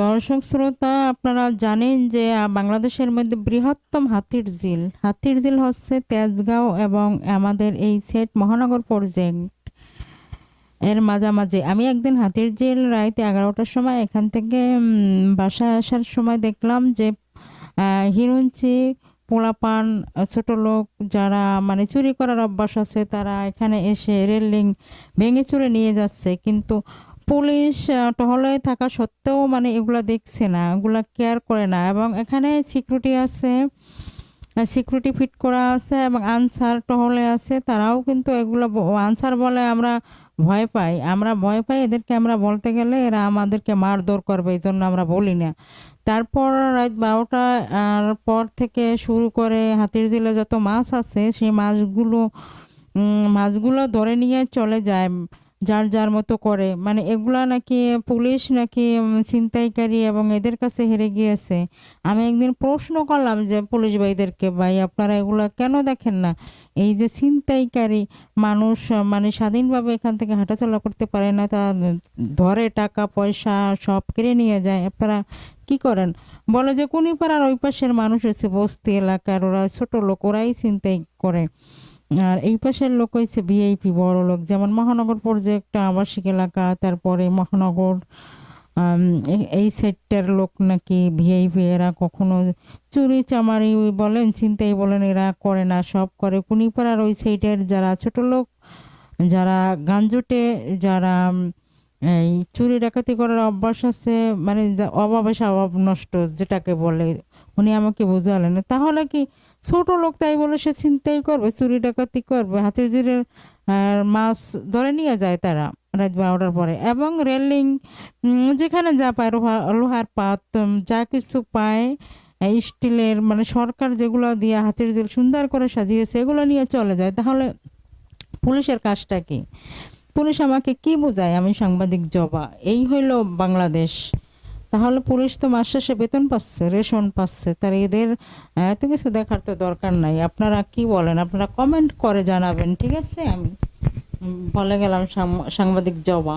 দর্শক শ্রোতা, আপনারা জানেন যে বাংলাদেশের মধ্যে বৃহত্তম হাতির ঝিল। হাতির ঝিল হচ্ছে তেজগাঁও এবং আমাদের এই সেট মহানগর প্রজেক্ট এর মাঝামাঝি। আমি একদিন হাতির ঝিল রাইতে এগারোটার সময় এখান থেকে বাসায় আসার সময় দেখলাম যে হিরুঞ্চি, পোলাপান, ছোট লোক যারা মানে চুরি করার অভ্যাস আছে, তারা এখানে এসে রেলিং ভেঙে চুরে নিয়ে যাচ্ছে। কিন্তু পুলিশ টহলে থাকা সত্ত্বেও মানে এগুলা দেখছে না, এগুলা কেয়ার করে না। এবং এখানে সিকিউরিটি আছে সিকিউরিটি ফিট করা আছে এবং আনসার টহলে আছে, তারাও কিন্তু এগুলো আনসার বলে আমরা ভয় পাই। আমরা ভয় পাই, এদেরকে আমরা বলতে গেলে এরা আমাদেরকে মারধর করবে এই জন্য আমরা বলি না। তারপর রাত বারোটা পর থেকে শুরু করে হাতির জিলে যত মাছ আছে, সেই মাছগুলো মাছগুলো ধরে নিয়ে চলে যায়। যার যার মতো করে। মানে এগুলা নাকি পুলিশ নাকি ছিনতাইকারী এবং এদের কাছে হেরে গিয়েছে। আমি একদিন প্রশ্ন করলাম যে, পুলিশ ভাইদেরকে ভাই, আপনারা এগুলা কেন দেখেন না? এই যে ছিনতাইকারী মানুষ মানে স্বাধীনভাবে এখান থেকে হাঁটাচলা করতে পারে না, তা ধরে টাকা, পয়সা সব কেড়ে নিয়ে যায়, আপনারা কি করেন? বলে যে, কুনিপাড়ার ওই পাশের মানুষ হচ্ছে বস্তি এলাকার, ওরা ছোট লোক, ওরাই ছিনতাই করে। আর এই পাশের লোক হয়েছে ভিআইপি বড় লোক, যেমন মহানগর প্রজেক্ট আবাসিক এলাকা, তারপরে মহানগর এই সেটটার লোক নাকি ভিআইপি এরা কখনো চুরি চামারি বলেন চিন্তাই বলেন, এরা করে না, সব করে। কুনিপাড়ার ওই সাইডের যারা ছোট লোক, যারা গাঞ্জুটে, যারা এই চুরি ডাকাতি করার অভ্যাস আছে মানে অভাব অভাব নষ্ট, যেটাকে বলে, উনি আমাকে বুঝালেন তাহলে কি ছোট লোক তাই বলে সে চিন্তাই করবে, চুরি ডাকাতি করবে? হাতের জিরের মাছ ধরে নিয়ে যায় তারা রাত বারোটার পরে। এবং রেলিং যেখানে যা পায়, লোহা- লোহার পাত যা কিছু পায় স্টিলের মানে সরকার যেগুলো দিয়ে হাতের জিল সুন্দর করে সাজিয়েছে, এগুলো নিয়ে চলে যায়। তাহলে পুলিশের কাজটা কি? পুলিশ আমাকে কি বোঝায়? আমি সাংবাদিক জবা। এই হইল বাংলাদেশ। তাহলে পুলিশ তো মাস শেষে বেতন পাচ্ছে, রেশন পাচ্ছে। তার এদের এত কিছু দেখার তো দরকার নাই। আপনারা কি বলেন? আপনারা কমেন্ট করে জানাবেন, ঠিক আছে? আমি বলে গেলাম সাংবাদিক জবা।